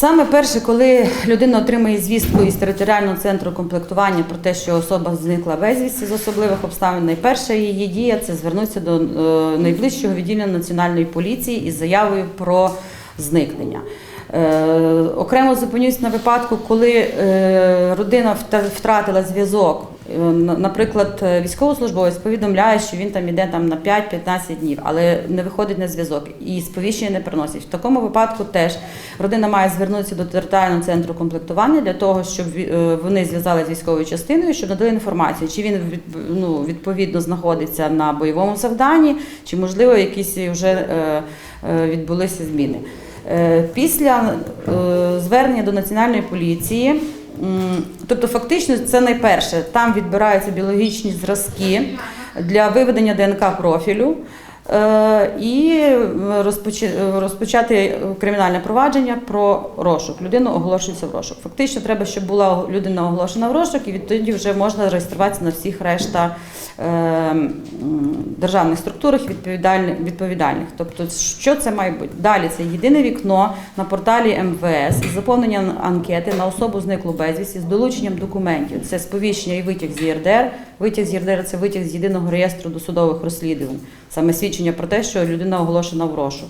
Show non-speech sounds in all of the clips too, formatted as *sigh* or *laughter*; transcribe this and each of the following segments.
Саме перше, коли людина отримує звістку із територіального центру комплектування про те, що особа зникла безвісті з особливих обставин, найперша її дія це звернутися до е, найближчого відділення національної поліції із заявою про зникнення. Е, окремо зупинюсь на випадку, коли е, родина втратила зв'язок. Е, на- Наприклад, е, військовослужбовець повідомляє, що він там іде там на 5-15 днів, але не виходить на зв'язок і сповіщення не приносить. В такому випадку теж родина має звернутися до територіального центру комплектування для того, щоб е, вони зв'язали з військовою частиною, щоб надали інформацію, чи він ну, відповідно знаходиться на бойовому завданні, чи можливо якісь вже відбулися зміни. Після звернення до національної поліції, тобто фактично це найперше, там відбираються біологічні зразки для виведення ДНК профілю. Е, І розпочати кримінальне провадження про розшук. Людина оголошується в розшук. Фактично, треба, щоб була людина оголошена в розшук, і відтоді вже можна реєструватися на всіх решта е, державних структурах відповідальних. Тобто, що це має бути? Далі це єдине вікно на порталі МВС із заповненням анкети на особу зниклу безвісті з долученням документів. Це сповіщення і витяг з ЄРДР. Витяг з ЄРДР це витяг з єдиного реєстру досудових розслідувань, саме свідчення про те, що людина оголошена в розшук.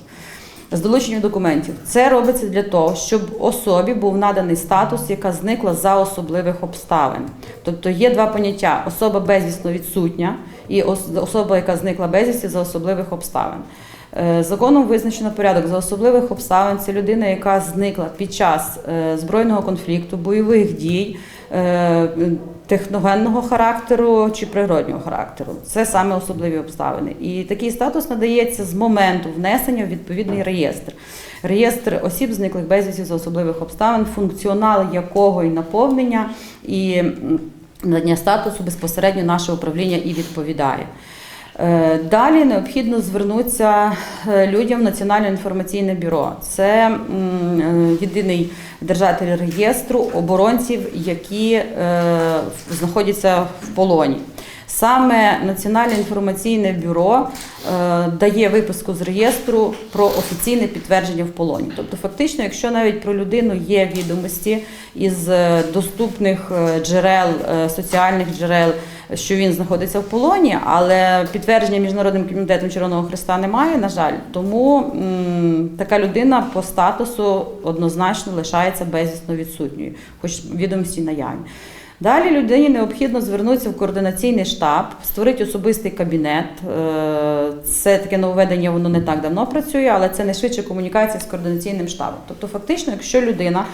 З долученням документів це робиться для того, щоб особі був наданий статус, яка зникла за особливих обставин. Тобто є два поняття: особа безвісно відсутня і особа, яка зникла безвісті за особливих обставин. Е, Законом визначено порядок за особливих обставин. Це людина, яка зникла під час е, збройного конфлікту, бойових дій, техногенного характеру чи природнього характеру. Це саме особливі обставини. І такий статус надається з моменту внесення в відповідний реєстр. Реєстр осіб, зниклих безвісті за особливих обставин, функціонал якого і наповнення і надання статусу безпосередньо наше управління і відповідає. Е, Далі необхідно звернутися е, людям в Національне інформаційне бюро. Це е, єдиний держатель реєстру оборонців, які знаходяться в полоні. Саме Національне інформаційне бюро дає виписку з реєстру про офіційне підтвердження в полоні. Тобто, фактично, якщо навіть про людину є відомості із доступних джерел, соціальних джерел, що він знаходиться в полоні, але підтвердження міжнародним комітетом Червоного Христа немає, на жаль. Тому така людина по статусу однозначно лишається безвісно відсутньою, хоч відомості наявні. Далі людині необхідно звернутися в координаційний штаб, створити особистий кабінет. Е, Це таке нововведення, воно не так давно працює, але це найшвидше комунікація з координаційним штабом. Тобто, фактично, якщо людина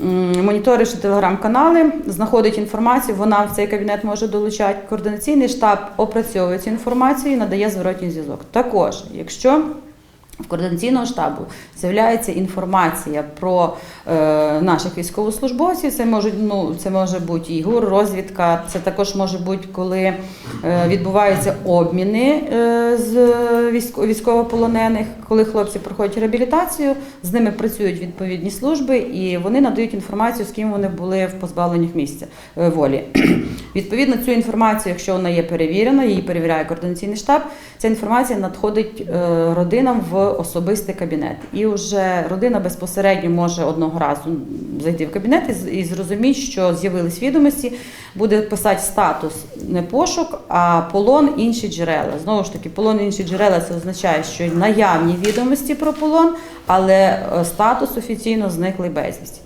м, моніторивши телеграм-канали, знаходить інформацію, вона в цей кабінет може долучати. Координаційний штаб опрацьовує цю інформацію і надає зворотній зв'язок. Також, якщо в координаційного штабу з'являється інформація про е, наших військовослужбовців. Це можуть ну це може бути і ГУР, розвідка. Це також може бути, коли е, відбуваються обміни е, з військо- військовополонених, коли хлопці проходять реабілітацію, з ними працюють відповідні служби, і вони надають інформацію, з ким вони були в позбавленнях місця е, волі. *clears throat* Відповідно, цю інформацію, якщо вона є перевірена, її перевіряє координаційний штаб. Ця інформація надходить е, родинам в особистий кабінет. І вже родина безпосередньо може одного разу зайти в кабінет і зрозуміти, що з'явились відомості, буде писати статус не пошук, а полон інші джерела. Знову ж таки, полон інші джерела це означає, що наявні відомості про полон, але е, статус офіційно зниклий безвісті.